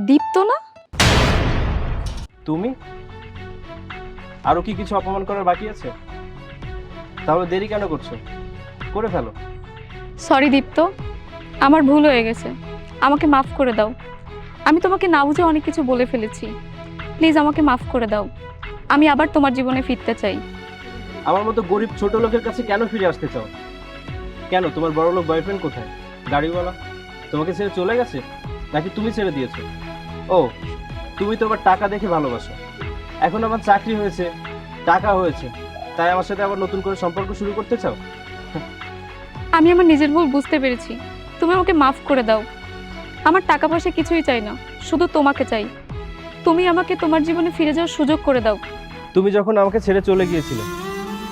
দীপ্ত না? তুমি? আরও কি কিছু অপমান করার বাকি আছে? তাহলে দেরি কেন করছ? করে ফেলো। সরি দীপ্ত। আমার ভুল হয়ে গেছে। আমাকে মাফ করে দাও। আমি তোমাকে না বুঝে অনেক কিছু বলে ফেলেছি। প্লিজ আমাকে মাফ করে দাও। আমি আবার তোমার জীবনে ফিরতে চাই। আমার মতো গরিব ছোট লোকের কাছে কেন ফিরে আসতে চাও? কেন? তোমার বড় লোক বয়ফ্রেন্ড কোথায়? গাড়িওয়ালা? তোমাকে ছেড়ে চলে গেছে? নাকি তুমি ছেড়ে দিয়েছ? ও তুমি তো আবার টাকা দেখে ভালোবাসো। এখন আমার চাকরি হয়েছে টাকা হয়েছে তাই আমার সাথে আবার নতুন করে সম্পর্ক শুরু করতে চাও? আমি আমার নিজের ভুল বুঝতে পেরেছি। তুমি আমাকে মাফ করে দাও। আমার টাকা পয়সা কিছুই চাই না শুধু তোমাকে চাই। তুমি আমাকে তোমার জীবনে ফিরে যাওয়ার সুযোগ করে দাও। তুমি যখন আমাকে ছেড়ে চলে গিয়েছিলে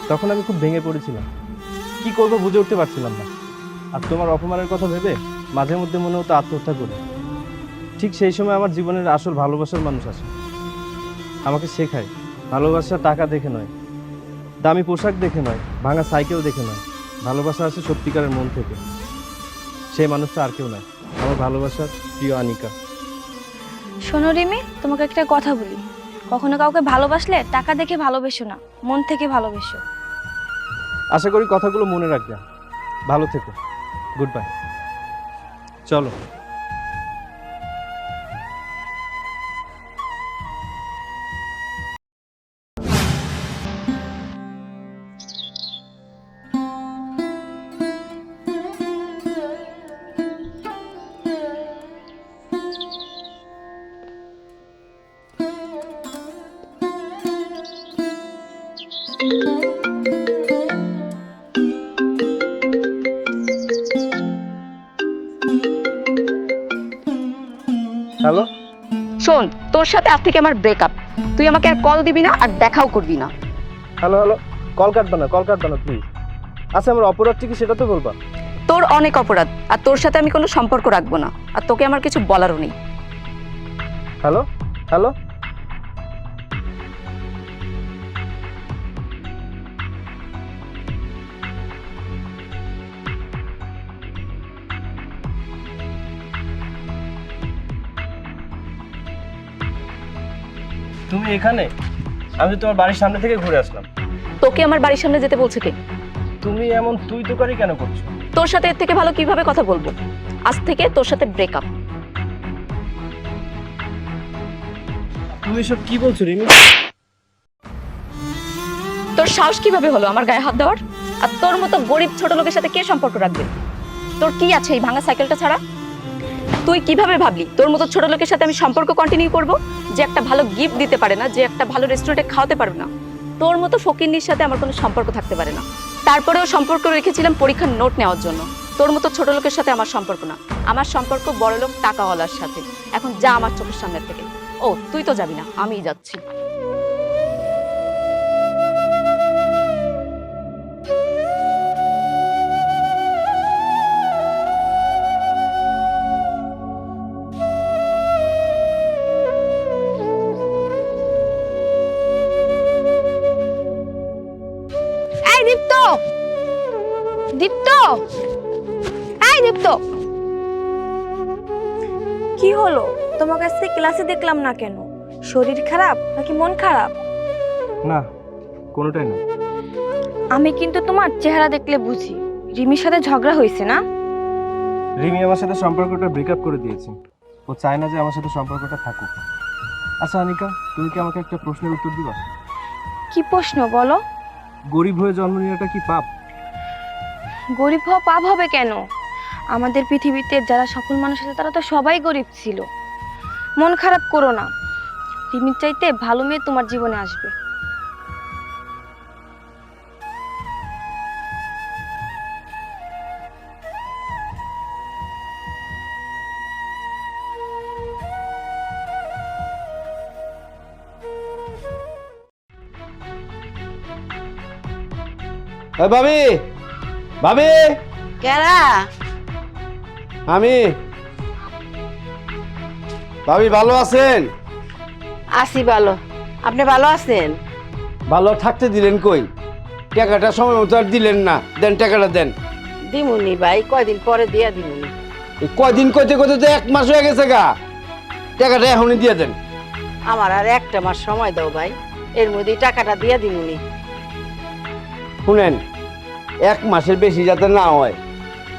তখন আমি খুব ভেঙে পড়েছিলাম। কি করব বুঝে উঠতে পারছিলাম না। আর তোমার অপমানের কথা ভেবে মাঝে মধ্যে মনে হতো আত্মহত্যা করে। ঠিক সেই সময় আমার জীবনের আসল ভালোবাসার মানুষ আসে। আমাকে শেখায় ভালোবাসা টাকা দেখে নয় দামি পোশাক দেখে নয় ভাঙা সাইকেল দেখে নয় ভালোবাসা আসে সত্যিকারের মন থেকে। সেই মানুষটা আর কেউ নয় আমার ভালোবাসার প্রিয় আনিকা। শোনো রিমি তোমাকে একটা কথা বলি। কখনো কাউকে ভালোবাসলে টাকা দেখে ভালোবেসো না মন থেকে ভালোবেসো। আশা করি কথাগুলো মনে রাখবে। ভালো থেকো। গুড বাই চলো। হ্যালো? শোন তোর সাথে আজ থেকে আমার ব্রেকআপ তুই আমাকে আর কল দিবি না আর দেখাও করবি না। Hello hello. কল কাটবে না কল কাটবে না প্লিজ আচ্ছা আমার অপরাধটা কি সেটা তো বলবা। তোর অনেক অপরাধ আর তোর সাথে আমি কোনো সম্পর্ক রাখব না আর তোকে আমার কিছু বলারও নেই। হ্যালো? হ্যালো? তুমি এখানে? আমি তো তোমার বাড়ির সামনে থেকে ঘুরে আসলাম। তোকে আমার বাড়ির সামনে যেতে বলছে কে? তুমি এমন তুই তোকারি কেন করছ? তোর সাথে এর থেকে ভালো কীভাবে কথা বলব? আজ থেকে তোর সাথে ব্রেকআপ তুমি সব কি বলছো রিমি? তোর সাহস কীভাবে হলো আমার গায়ে হাত দেওয়ার? আর তোর মতো গরিব ছোট লোকের সাথে কে সম্পর্ক রাখবে? তোর কি আছে এই ভাঙা সাইকেলটা ছাড়া? তুই কীভাবে ভাবলি? তোর মতো ছোট লোকের সাথে আমি সম্পর্ক কন্টিনিউ করব? যে একটা ভালো গিফট দিতে পারে না, যে একটা ভালো রেস্টুরেন্টে খাওয়াতে পারবে না। তোর মতো ফকিন্নির সাথে আমার কোনো সম্পর্ক থাকতে পারে না। তারপরেও সম্পর্ক রেখেছিলাম পরীক্ষার নোট নেওয়ার জন্য। তোর মতো ছোট লোকের সাথে আমার সম্পর্ক না। আমার সম্পর্ক বড়লোক টাকাওয়ালার সাথে। এখন যা আমার চোখের সামনে থেকে। ও, তুই তো যাবি না, আমিই যাচ্ছি। এই দীপ্ত। কি হলো? তোমার কাছ থেকে ক্লাসে দেখলাম না কেন? শরীর খারাপ নাকি মন খারাপ? না কোনোটাই না। আমি কিন্তু তোমার চেহারা দেখলে বুঝি। রিমির সাথে ঝগড়া হয়েছে না? রিমি আমার সাথে সম্পর্কটা ব্রেকআপ করে দিয়েছে। ও চায় না যে আমার সাথে সম্পর্কটা থাকুক। আচ্ছা আনিকা তুমি কি আমাকে একটা প্রশ্নের উত্তর দিবা? কি প্রশ্ন বলো? গরিব হয়ে জন্ম নেওয়াটা কি পাপ? গরিব হওয়া পাপ হবে কেন? আমাদের পৃথিবীতে যারা সফল মানুষ আছে, তারা তো সবাই গরিব ছিল। মন খারাপ করো না। রিমির চাইতে ভালো মেয়ে তোমার জীবনে আসবে। ভাবি! ভাবি? কেরা? আমি। ভাবি ভালো আছেন? আসি ভালো। আপনি ভালো আছেন? ভালো থাকতে দিলেন কই? টাকাটা সময় মতো আর দিলেন না। দেন টাকাটা দেন। দিমুনি ভাই কয়দিন পরে দিয়া দিমুনি। এই কয়দিন কইতে কইতে তো এক মাস হয়ে গেছে গা। টাকাটা এখনই দিয়ে দেন। আমার আর একটা মাস সময় দাও ভাই। এর মধ্যেই টাকাটা দিয়ে দিমুনি। শুনেন এক মাসের বেশি যাতে না হয়।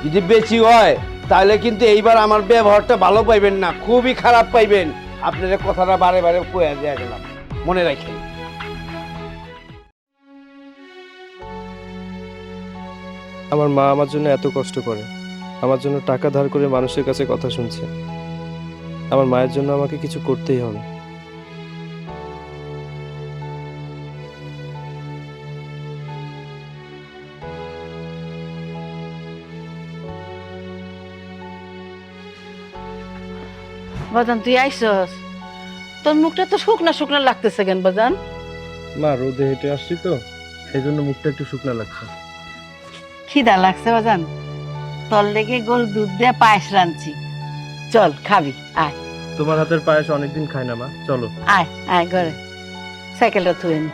যদি বেশি হয়, তাহলে কিন্তু এইবার আমার ব্যবহারটা ভালো পাইবেন না, খুবই খারাপ পাইবেন। আপনাদের কথাটা বারে বারে কয়ে দেওয়া গেলাম। মনে রাখেন। আমার মা আমার জন্য এত কষ্ট করে। আমার জন্য টাকা ধার করে মানুষের কাছে কথা শুনছে। আমার মায়ের জন্য আমাকে কিছু করতেই হবে। বাজান তুই আইসস? তোর মুখটা তো শুকনা শুকনা লাগতেছে কেন বাজান? মা রোদে হেঁটে আসছি তো এই জন্য মুখটা একটু শুকনো লাগছে। খিদা লাগছে বাজান। তোর লেগে গোল দুধ দিয়ে পায়েস রাঁধছি। চল খাবি আয়। তোমার হাতের পায়েস অনেকদিন খাই না মা চলো। আয় আয় ঘরে। সাইকেলটা থুয়ে নি।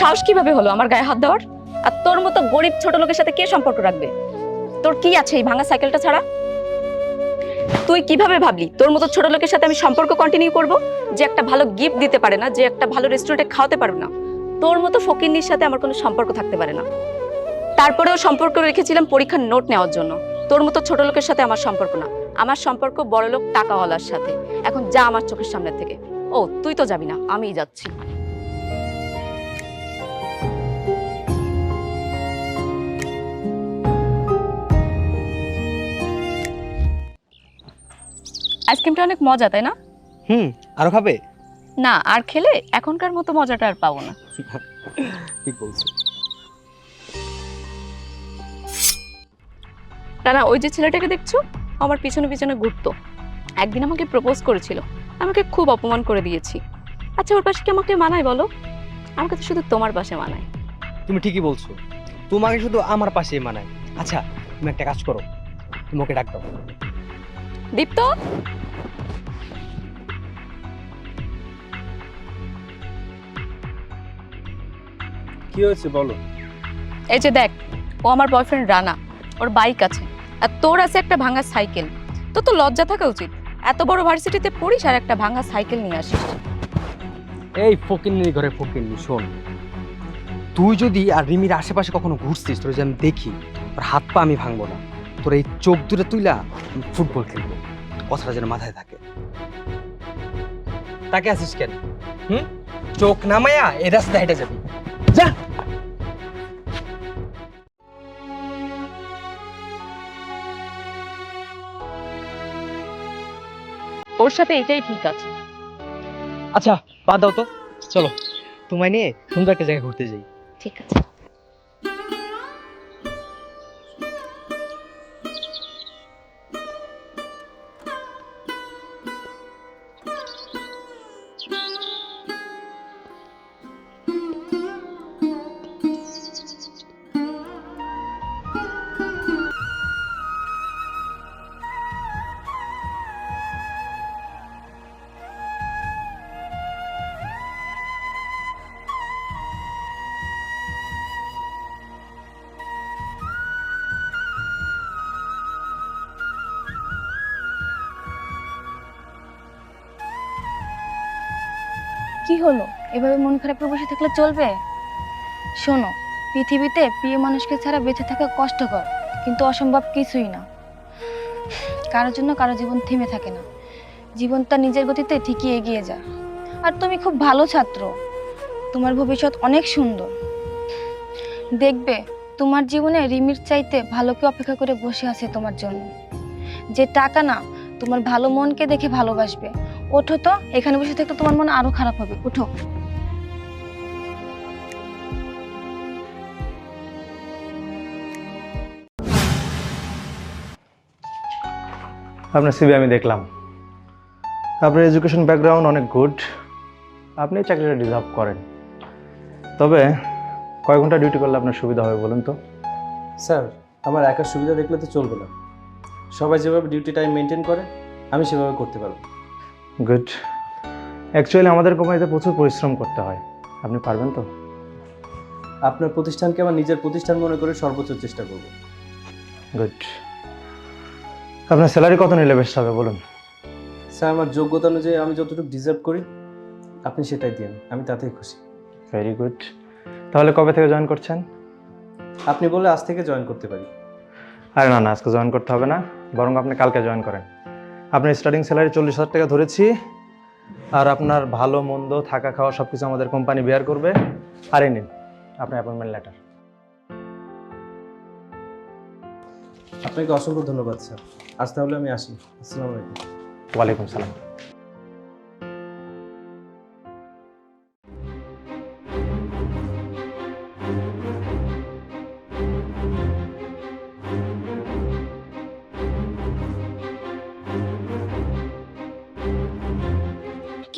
সাহস কীভাবে হলো আমার গায়ে হাত দেওয়ার? আর তোর মতো গরিব ছোট লোকের সাথে কে সম্পর্ক রাখবে? তোর কি আছে এই ভাঙা সাইকেলটা ছাড়া? তুই কীভাবে ভাবলি তোর মতো ছোট লোকের সাথে আমি সম্পর্ক কন্টিনিউ করব? যে একটা ভালো গিফট দিতে পারে না, যে একটা ভালো রেস্টুরেন্টে খাওয়াতে পারবে না। তোর মতো ফকিন্নির সাথে আমার কোনো সম্পর্ক থাকতে পারে না। তারপরেও সম্পর্ক রেখেছিলাম পরীক্ষার নোট নেওয়ার জন্য। তোর মতো ছোট লোকের সাথে আমার সম্পর্ক না। আমার সম্পর্ক বড়লোক টাকাওয়ালার সাথে। এখন যা আমার চোখের সামনে থেকে। ও, তুই তো যাবি না, আমিই যাচ্ছি। আইসক্রিমটা অনেক মজা তাই না? হুম আরও খাবে? না আর খেলে এখনকার মতো মজাটা আর পাবো না। ঠিক বলছো। না না ওই যে ছেলেটাকে দেখছ? আমার পিছনে পিছনে ঘুরতো। একদিন আমাকে প্রপোজ করেছিল। আমাকে খুব অপমান করে দিয়েছি। আচ্ছা ওর পাশে কি আমাকে মানায় বলো? আমাকে তো শুধু তোমার পাশে মানায়। তুমি ঠিকই বলছো। তোমাকে শুধু আমার পাশেই মানায়। আচ্ছা তুমি একটা কাজ করো। তুমি ওকে ডাক দাও। দীপ্ত? কি হয়েছে বলো? এই যে দেখ ও আমার বয়ফ্রেন্ড রানা ওর বাইক আছে আর তোর আছে একটা ভাঙা সাইকেল তো তো লজ্জা থাকা উচিত এত বড় ভার্সিটিতে পড়িস আর একটা ভাঙা সাইকেল নিয়ে আসিস। এই ফকিন্নির ঘরে ফকিন্নি শোন। তুই যদি আর রিমির আশেপাশে কখনো ঘুরছিস তোর যে আমি দেখি তোর হাত পা আমি ভাঙবো না। তোর এই চোখ দূরে তুইলা ফুটবল খেলব। কথাটা যেন মাথায় থাকে। তাকে আসিস কেন? হুম? চোখ নামায়া এ রাস্তা হেঁটে যাবি। যা! ওর সাথে এটাই ঠিক আছে। আচ্ছা বাদ দাও তো। চলো তোমায় নিয়ে সুন্দর একটা জায়গায় ঘুরতে যাই। ঠিক আছে। কি হলো? এভাবে মন খারাপ করে বসে থাকলে চলবে? শোনো, পৃথিবীতে প্রিয় মানুষকে ছাড়া বেঁচে থাকা কষ্টকর, কিন্তু অসম্ভব কিছুই না। কারোর জন্য কারও জীবন থেমে থাকে না। জীবন তার নিজের গতিতে ঠিকই এগিয়ে যায়। আর তুমি খুব ভালো ছাত্র। তোমার ভবিষ্যৎ অনেক সুন্দর। দেখবে, তোমার জীবনে রিমির চাইতে ভালো কেউ অপেক্ষা করে বসে আছে তোমার জন্য। যে টাকা না তোমার ভালো মনকে দেখে ভালোবাসবে। ওঠো তো এখানে বসে থাকলে তোমার মন আরও খারাপ হবে। উঠো। আপনার সিবি আমি দেখলাম। আপনার এডুকেশন ব্যাকগ্রাউন্ড অনেক গুড আপনি এই চাকরিটা ডিজার্ভ করেন। তবে কয় ঘণ্টা ডিউটি করলে আপনার সুবিধা হবে বলুন তো। স্যার আমার একার সুবিধা দেখলে তো চলবে না। সবাই যেভাবে ডিউটি টাইম মেনটেন করে আমি সেভাবে করতে পারব। গুড অ্যাকচুয়ালি আমাদের কোম্পানিতে প্রচুর পরিশ্রম করতে হয়। আপনি পারবেন তো? আপনার প্রতিষ্ঠানকে আমার নিজের প্রতিষ্ঠান মনে করে সর্বোচ্চ চেষ্টা করব। গুড আপনার স্যালারি কত নিলে বেশ হবে বলুন? স্যার আমার যোগ্যতা অনুযায়ী আমি যতটুকু ডিজার্ভ করি আপনি সেটাই দিন আমি তাতেই খুশি। ভেরি গুড তাহলে কবে থেকে জয়েন করছেন? আপনি বলে আজ থেকে জয়েন করতে পারি। আরে না না আজকে জয়েন করতে হবে না। বরং আপনি কালকে জয়েন করেন। আপনার স্টার্টিং স্যালারি চল্লিশ হাজার টাকা ধরেছি আর আপনার ভালো মন্দ থাকা খাওয়া সব কিছু আমাদের কোম্পানি বেয়ার করবে। আর এই নিন আপনার অ্যাপয়েন্টমেন্ট লেটার আপনাকে অসংখ্য ধন্যবাদ স্যার। আজ তাহলে আমি আসি। আসসালামু আলাইকুম। ওয়ালাইকুম সালাম।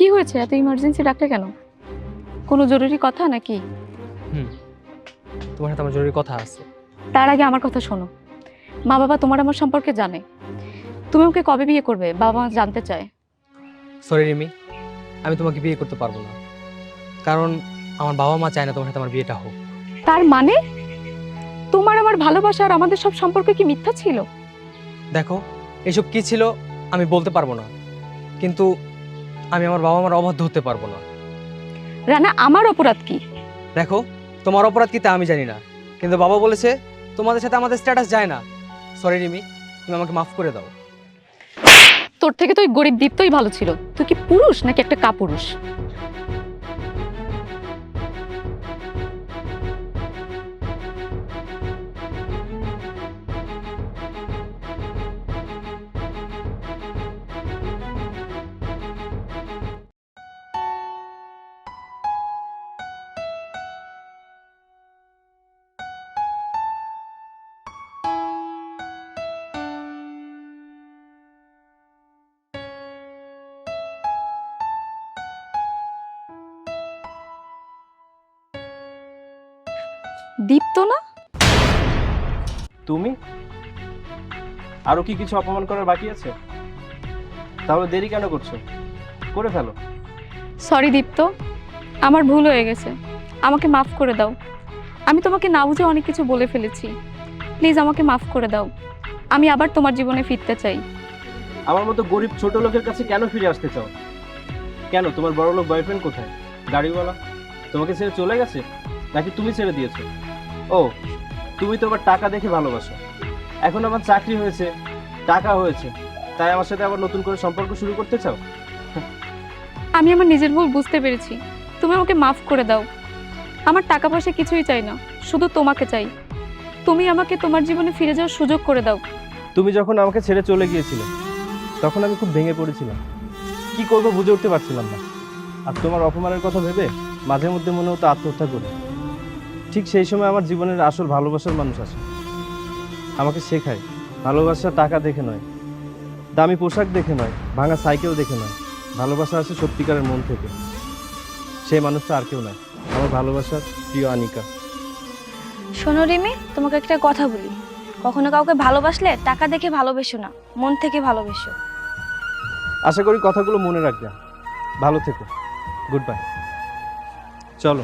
হয়েছে? এত ইমার্জেন্সি ডাকলে কেন? কোনো জরুরি কথা নাকি? হুম তোমার সাথে আমার জরুরি কথা আছে। তার আগে আমার কথা শোনো। মা বাবা তোমার আমার সম্পর্কে জানে। তুমি ওকে কবে বিয়ে করবে? বাবা মা জানতে চায়। সরি রিমি আমি তোমাকে বিয়ে করতে পারব না। কারণ আমার বাবা মা চায় না তোমার সাথে আমার বিয়েটা হোক। তার মানে? তোমার আমার ভালোবাসা আর আমাদের সব সম্পর্কে কি মিথ্যা ছিল? দেখো এসব কি ছিল আমি বলতে পারব না। কিন্তু আমি আমার বাবা মার অবাধ্য হতে পারব না। রানা আমার অপরাধ কি? দেখো তোমার অপরাধ কি তা আমি জানি না। কিন্তু বাবা বলেছে তোমাদের সাথে আমাদের স্ট্যাটাস যায় না। সরি রিমি তুমি আমাকে মাফ করে দাও। তোর থেকে তো ওই গরিব দীপ্তই ভালো ছিল। তুই কি পুরুষ নাকি একটা কাপুরুষ? দীপ্ত না? তুমি? আরও কি কিছু অপমান করার বাকি আছে? তাহলে দেরি কেন করছ? করে ফেলো। সরি দীপ্ত। আমার ভুল হয়ে গেছে। আমাকে মাফ করে দাও। আমি তোমাকে না বুঝে অনেক কিছু বলে ফেলেছি। প্লিজ আমাকে মাফ করে দাও। আমি আবার তোমার জীবনে ফিরতে চাই। আমার মতো গরিব ছোট লোকের কাছে কেন ফিরে আসতে চাও? কেন? তোমার বড় লোক বয়ফ্রেন্ড কোথায়? গাড়িওয়ালা? তোমাকে ছেড়ে চলে গেছে? নাকি তুমি ছেড়ে দিয়েছ? ও তুমি তো আবার টাকা দেখে ভালোবাসো। এখন আমার চাকরি হয়েছে টাকা হয়েছে তাই আমার সাথে আবার নতুন করে সম্পর্ক শুরু করতে চাও? আমি আমার নিজের ভুল বুঝতে পেরেছি। তুমি আমাকে মাফ করে দাও। আমার টাকা পয়সা কিছুই চাই না শুধু তোমাকে চাই। তুমি আমাকে তোমার জীবনে ফিরে যাওয়ার সুযোগ করে দাও। তুমি যখন আমাকে ছেড়ে চলে গিয়েছিলে তখন আমি খুব ভেঙে পড়েছিলাম। কি করব বুঝে উঠতে পারছিলাম না। আর তোমার অপমানের কথা ভেবে মাঝে মধ্যে মনে হতো আত্মহত্যা করে। ঠিক সেই সময় আমার জীবনের আসল ভালোবাসার মানুষ আসে আমাকে শেখায় ভালোবাসা টাকা দেখে নয় দামি পোশাক দেখে নয় ভাঙা সাইকেল দেখে নয় ভালোবাসা আসে সত্যিকারের মন থেকে। সেই মানুষটা আর কেউ নয় আমার ভালোবাসার প্রিয় আনিকা। শোনো রিমি তোমাকে একটা কথা বলি। কখনো কাউকে ভালোবাসলে টাকা দেখে ভালোবেসো না মন থেকে ভালোবেসো। আশা করি কথাগুলো মনে রাখবে। ভালো থেকো। গুড বাই চলো।